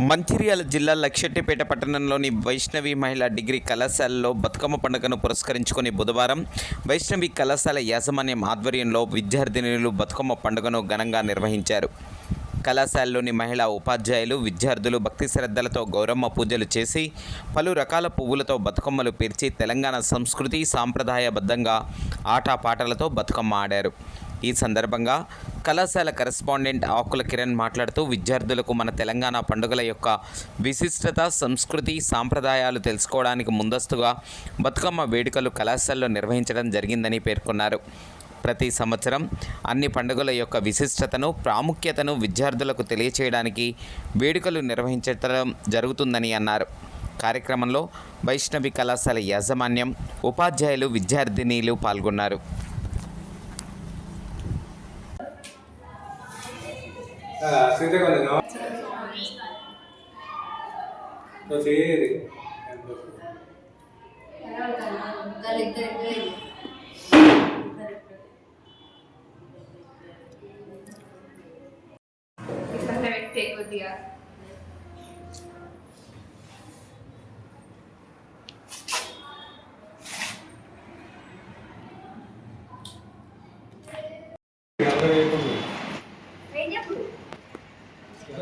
మంచిర్యాల జిల్లా లక్షెట్టిపేట పట్టణంలోని వైష్ణవి మహిళా డిగ్రీ కళాశాలలో బతుకమ్మ పండుగను పురస్కరించుకుని బుధవారం వైష్ణవి కళాశాల యాజమాన్యం ఆధ్వర్యంలో విద్యార్థినులు బతుకమ్మ పండుగను ఘనంగా నిర్వహించారు. కళాశాలలోని మహిళా ఉపాధ్యాయులు విద్యార్థులు భక్తి శ్రద్ధలతో గౌరమ్మ పూజలు చేసి పలు రకాల పువ్వులతో బతుకమ్మలు పేర్చి తెలంగాణ సంస్కృతి సాంప్రదాయబద్ధంగా ఆటపాటలతో బతుకమ్మ ఆడారు. ఈ సందర్భంగా కళాశాల కరెస్పాండెంట్ ఆకుల కిరణ్ మాట్లాడుతూ విద్యార్థులకు మన తెలంగాణ పండుగల యొక్క విశిష్టత సంస్కృతి సాంప్రదాయాలు తెలుసుకోవడానికి ముందస్తుగా బతుకమ్మ వేడుకలు కళాశాలలో నిర్వహించడం జరిగిందని పేర్కొన్నారు. ప్రతి సంవత్సరం అన్ని పండుగల యొక్క విశిష్టతను ప్రాముఖ్యతను విద్యార్థులకు తెలియచేయడానికి వేడుకలు నిర్వహించడం జరుగుతుందని అన్నారు. కార్యక్రమంలో వైష్ణవి కళాశాల యాజమాన్యం ఉపాధ్యాయులు విద్యార్థినీలు పాల్గొన్నారు. శ్రీకాకుళం no? No, కొద్దిగా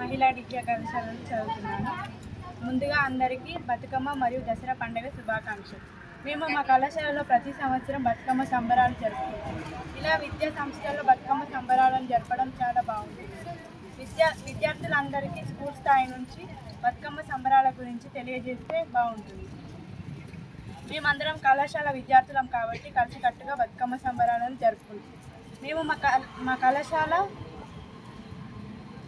మహిళా డిగ్రీ కళాశాలలో చదువుతున్నాను. ముందుగా అందరికీ బతుకమ్మ మరియు దసరా పండుగ శుభాకాంక్షలు. మేము మా కళాశాలలో ప్రతి సంవత్సరం బతుకమ్మ సంబరాలు జరుపుకుంటాం. ఇలా విద్యా సంస్థల్లో బతుకమ్మ సంబరాలను జరపడం చాలా బాగుంది. విద్యా విద్యార్థులందరికీ స్కూల్ స్థాయి నుంచి బతుకమ్మ సంబరాల గురించి తెలియజేస్తే బాగుంటుంది. మేమందరం కళాశాల విద్యార్థులం కాబట్టి కలిసికట్టుగా బతుకమ్మ సంబరాలను జరుపుకుంటాం. మేము మా క మా కళాశాల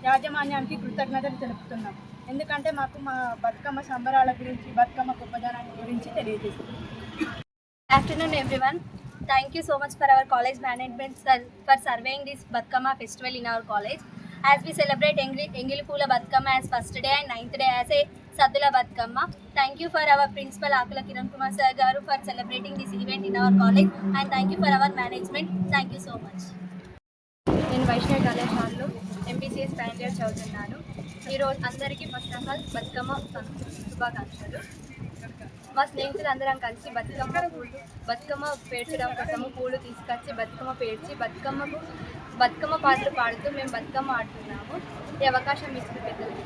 యాజమాన్యానికి కృతజ్ఞతలు తెలుపుతున్నాం. ఎందుకంటే మాకు మా బతుకమ్మ సంబరాల గురించి బతుకమ్మ గొప్పదనాన్ని గురించి తెలియజేస్తుంది afternoon everyone thank you so much for our college management sir for surveying this Bathukamma festival in our college as we celebrate Engili Engili Pula Bathukamma as first day and ninth day as a Saddula Bathukamma thank you for our principal Akula Kiran Kumar sir గారు for celebrating this event in our college and thank you for our management thank you so much నేను Vaishnavi college వాళ్ళు M P C S final year చదువుతున్నాను ఈరోజు అందరికీ first of all Bathukamma శుభాకాంక్షలు. మా స్నేహితులు అందరం కలిసి బతుకమ్మ బతుకమ్మ పేర్చడం కోసము పూలు తీసుకొచ్చి బతుకమ్మ పేర్చి బతుకమ్మకు బతుకమ్మ పాటలు పాడుతూ మేము బతుకమ్మ ఆడుతున్నాము. ఈ అవకాశం ఇచ్చిన పెద్దలకి.